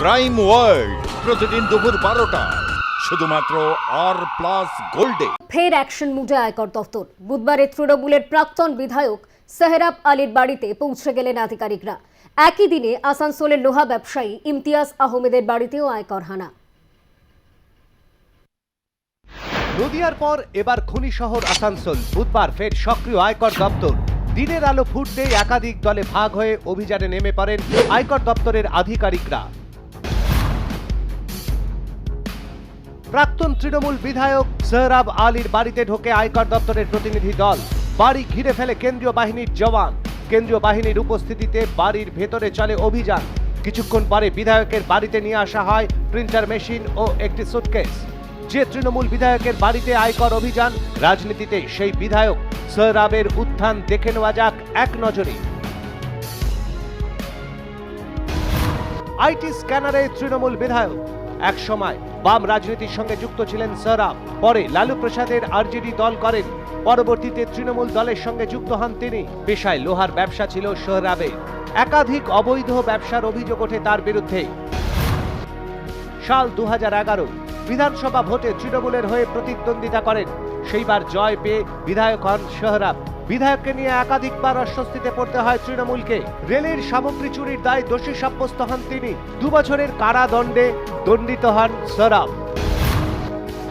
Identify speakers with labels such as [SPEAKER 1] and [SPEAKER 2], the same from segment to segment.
[SPEAKER 1] Crime world প্রতিদিন দুপুর বারোটা। শুধুমাত্র আর প্লাস গোল্ডে
[SPEAKER 2] ফের অ্যাকশন মুডে আয়কর দফতর। বুধবারে তৃণমূলের প্রাক্তন বিধায়ক সেহরাব আলীর বাড়িতে পৌঁছে গেলেন আধিকারিকরা। একই দিনে আসানসোলের লোহা ব্যবসায়ী ইমতিয়াজ আহমেদের বাড়িতেও আয়কর হানা।
[SPEAKER 3] নদিয়ার পর এবার খনি শহর আসানসোল। বুধবার ফের সক্রিয় আয়কর দপ্তর দিনের আলো ফুটতেই একাধিক দলে ভাগ হয়ে অভিযানে নেমে পড়েন আয়কর দপ্তরের আধিকারিকরা। প্রাক্তন তৃণমূল বিধায়ক সহরাব আলীর বাড়িতে ঢোকে আয়কর দপ্তরের প্রতিনিধি দল। বাড়ি ঘিরে ফেলে কেন্দ্রীয় বাহিনীর জওয়ান। কেন্দ্রীয় বাহিনীর উপস্থিতিতে বাড়ির ভেতরে চলে অভিযান। কিছুক্ষণ পরে বিধায়কের বাড়িতে নিয়ে আসা হয় প্রিন্টার মেশিন ও একটি সুটকেস। যে তৃণমূল বিধায়কের বাড়িতে আয়কর অভিযান, রাজনীতিতে সেই বিধায়ক সহরাবের উত্থান দেখে নেওয়া যাক এক নজরে। আইটি স্ক্যানারে তৃণমূল বিধায়ক এক সময় বাম রাজনীতির সঙ্গে যুক্ত ছিলেন সরাব পরে লালু প্রসাদের আরজেডি দল করেন। পরবর্তীতে তৃণমূল দলের সঙ্গে যুক্ত হন তিনি। পেশায় লোহার ব্যবসা ছিল সোহরাবের একাধিক অবৈধ ব্যবসার অভিযোগ ওঠে তার বিরুদ্ধে। সাল দু হাজার এগারো, বিধানসভা ভোটে তৃণমূলের হয়ে প্রতিদ্বন্দ্বিতা করেন। সেইবার জয় পেয়ে বিধায়ক হন সোহরাব বিধায়ককে নিয়ে একাধিকবার অস্বস্তিতে পড়তে হয় তৃণমূলকে। রেলের সামগ্রী চুরির দায় দোষী সাব্যস্ত হন তিনি। দু বছরের কারাদণ্ডে দণ্ডিত হন সোহরাব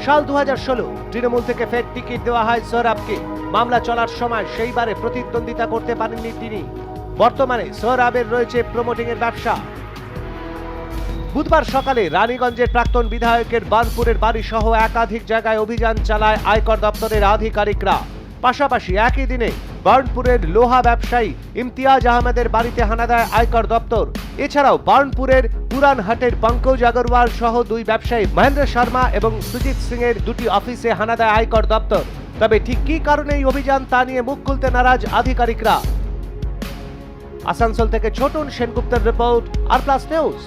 [SPEAKER 3] সাল দু হাজার ষোলো, তৃণমূল থেকে ফের টিকিট দেওয়া হয় সোহরাবকে মামলা চলার সময় সেইবারে প্রতিদ্বন্দ্বিতা করতে পারেননি তিনি। বর্তমানে সোহরাবের রয়েছে প্রমোটিং এর ব্যবসা। বুধবার সকালে রানীগঞ্জের প্রাক্তন বিধায়কের বানপুরের বাড়ি সহ একাধিক জায়গায় অভিযান চালায় আয়কর দপ্তরের আধিকারিকরা। পাশাপাশি একই দিনে বার্নপুরের লোহা ব্যবসায়ী ইমতিয়াজ আহমেদের বাড়িতে হানা দেয় আয়কর দপ্তর। এছাড়াও বার্নপুরের পুরানহাটের পঙ্কজ আগরওয়াল সহ দুই ব্যবসায়ী মহেন্দ্র শর্মা এবং সুজিত সিং এর দুটি অফিসে হানা দেয় আয়কর দপ্তর। তবে ঠিক কী কারণে এই অভিযান তা নিয়ে মুখ খুলতে নারাজ আধিকারিকরা? আসানসোল থেকে ছোটন সেনগুপ্তের রিপোর্ট, আর প্লাস নিউজ।